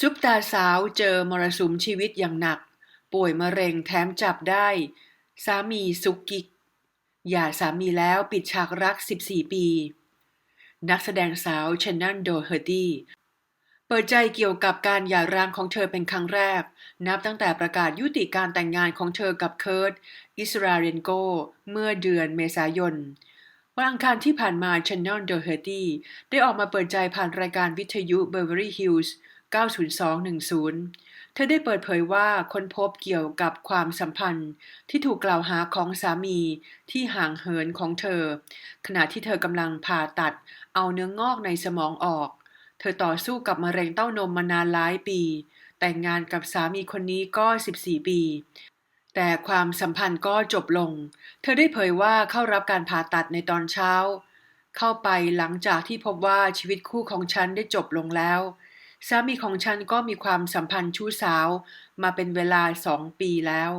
ซุปตาสาวเจอมรสุมชีวิตอย่างหนัก ป่วยมะเร็งแถมจับได้ สามีซุกกิก หย่าสามีแล้วปิดฉากรัก 14 ปี นักแสดงสาวเชนนันโดเฮอร์ตี้ เปิดใจเกี่ยวกับการหย่าร้างของเธอเป็นครั้งแรก นับตั้งแต่ประกาศยุติการแต่งงานของเธอกับเคิร์ตอิสราเรนโก เมื่อเดือนเมษายนวันอังคารที่ผ่านมาช n น e l โดเฮอร์ตี้ได้ออกมาเปิดใจผ่านรายการวิทยุ Beverly Hills 90210 เธอได้เปิดเผยว่าค้นพบเกี่ยวกับความสัมพันธ์ที่ถูกกล่าวหาของสามีที่ห่างเหินของเธอ ขณะที่เธอกำลังผ่าตัดเอาเนื้องอกในสมองออก เธอต่อสู้กับมะเร็งเต้านมมานานหลายปี แต่งงานกับสามีคนนี้ก็ 14 ปีแต่ความสัมพันธ์ก็จบลง เธอได้เผยว่าเข้ารับการผ่าตัดในตอนเช้า เข้าไปหลังจากที่พบว่าชีวิตคู่ของฉันได้จบลงแล้ว สามีของฉันก็มีความสัมพันธ์ชู้สาวมาเป็นเวลาสองปีแล้ว